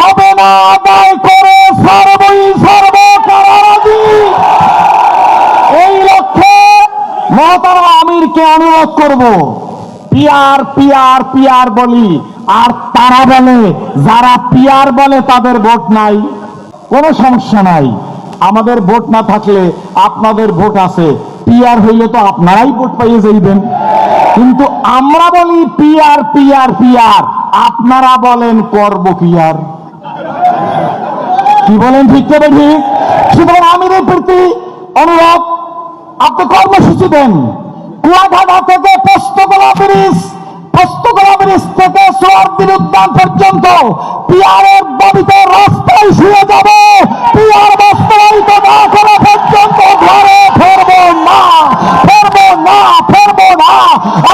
হবে না, আদায় করে সর্বই সর্ব কারারাজি এই লক্ষ্যে মহতারা আমিরকে অনুরোধ করব, পিয়ার পিয়ার পিয়ার বলি, আর তারা বলে, যারা পিয়ার বলে তাদের ভোট নাই। কোনো সমস্যা নাই। আমাদের ভোট না থাকলে আপনাদের ভোট আছে। পিয়ার হইলে তো আপনারাই ভোট পাইয়ে যাইবেন। কিন্তু আমরা বলি পিয়ার পিয়ার পিয়ার। আপনারা বলেন, করব পিয়ার কি বলেন, ঠিক তবে ঠিক সুতরাং আমিরের প্রতি, অনুরোধ, আপনি কর্মসূচি দেন। কুয়াঘাটা থেকে পোস্তকলা ব্রিজ পোস্তকলা ব্রিজ থেকে সোয়ারদিন উদ্যান পর্যন্ত পিয়ারের দাবিতে রাস্তায় শুয়ে যাব। পিয়ার বাস্তবায়িত না করা পর্যন্ত ঘরে ফেরবো না ফেরবো না ফেরবো না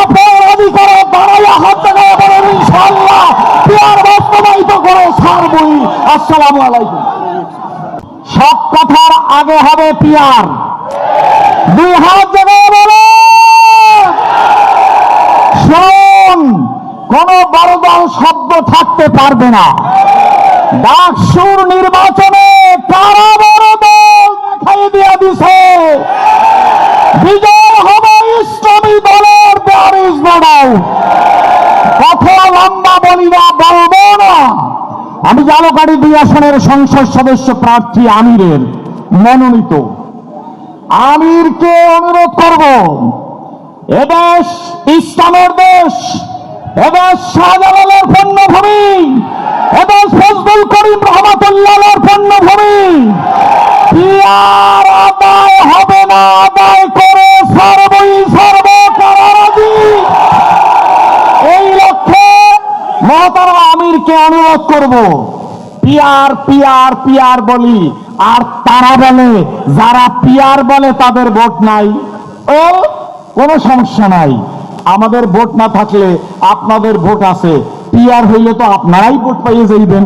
আপনার অধিকারে দাঁড়াইয়া হাত জায়গায় বলেন ইনশাল্লাহ পিয়ার বাস্তবায়িত করে ছাড়বই আসসালামু আলাইকুম। সব কথার আগে হবে পিয়ার। দুই হাত শোন কোন বড় দল শব্দ থাকতে পারবে না। ডাকসুর নির্বাচনে কারা বড় দল দেখাই দিয়া দিছে। বিজয় হবে ইসলামী দলের বাড়াও কথা লম্বা বলি না বলব না আমি জালকাড়ি দুই আসনের সংসদ সদস্য প্রার্থী আমিরের মনোনীত। আমিরকে অনুরোধ করব, এদেশ ইসলামের দেশ, এদেশ শাহজালালের পণ্যভূমি মহতারা আমিরকে অনুরোধ করব, পিয়ার পিয়ার পিয়ার বলি, আর তারা বলে, যারা পিয়ার বলে তাদের ভোট নাই। ও, কোনো সমস্যা নাই। আমাদের ভোট না থাকলে আপনাদের ভোট আছে। পিয়ার হইলে তো আপনারাই ভোট পাইয়ে যাইবেন।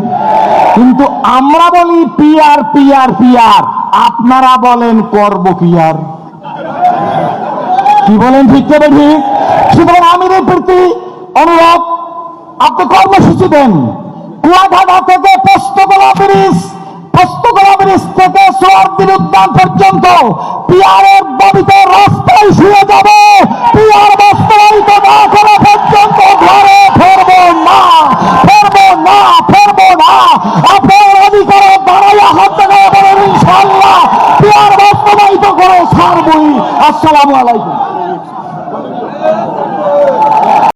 কিন্তু আমরা বলি পিয়ার পিয়ার পিয়ার। আপনারা বলেন, করব কি বলেন ঠিক তবে ঠিক সুতরাং প্রতি অনুরোধ আপনি কর্মসূচি দেন। কুয়াঘাটা থেকে পোস্তকলা ব্রিজ পোস্তকলা ব্রিজ থেকে সোয়ারদিন উদ্যান পর্যন্ত পিয়ারের দাবিতে রাস্তায় শুয়ে যাব। পিয়ার বাস্তবায়িত না করা পর্যন্ত ঘরে ফেরবো না ফেরবো না ফেরবো না। আপনার অধিকারে দাঁড়াইয়া হাত জায়গায় বলেন ইনশাল্লাহ পিয়ার বাস্তবায়িত করে ছাড়বই। আসসালামু আলাইকুম।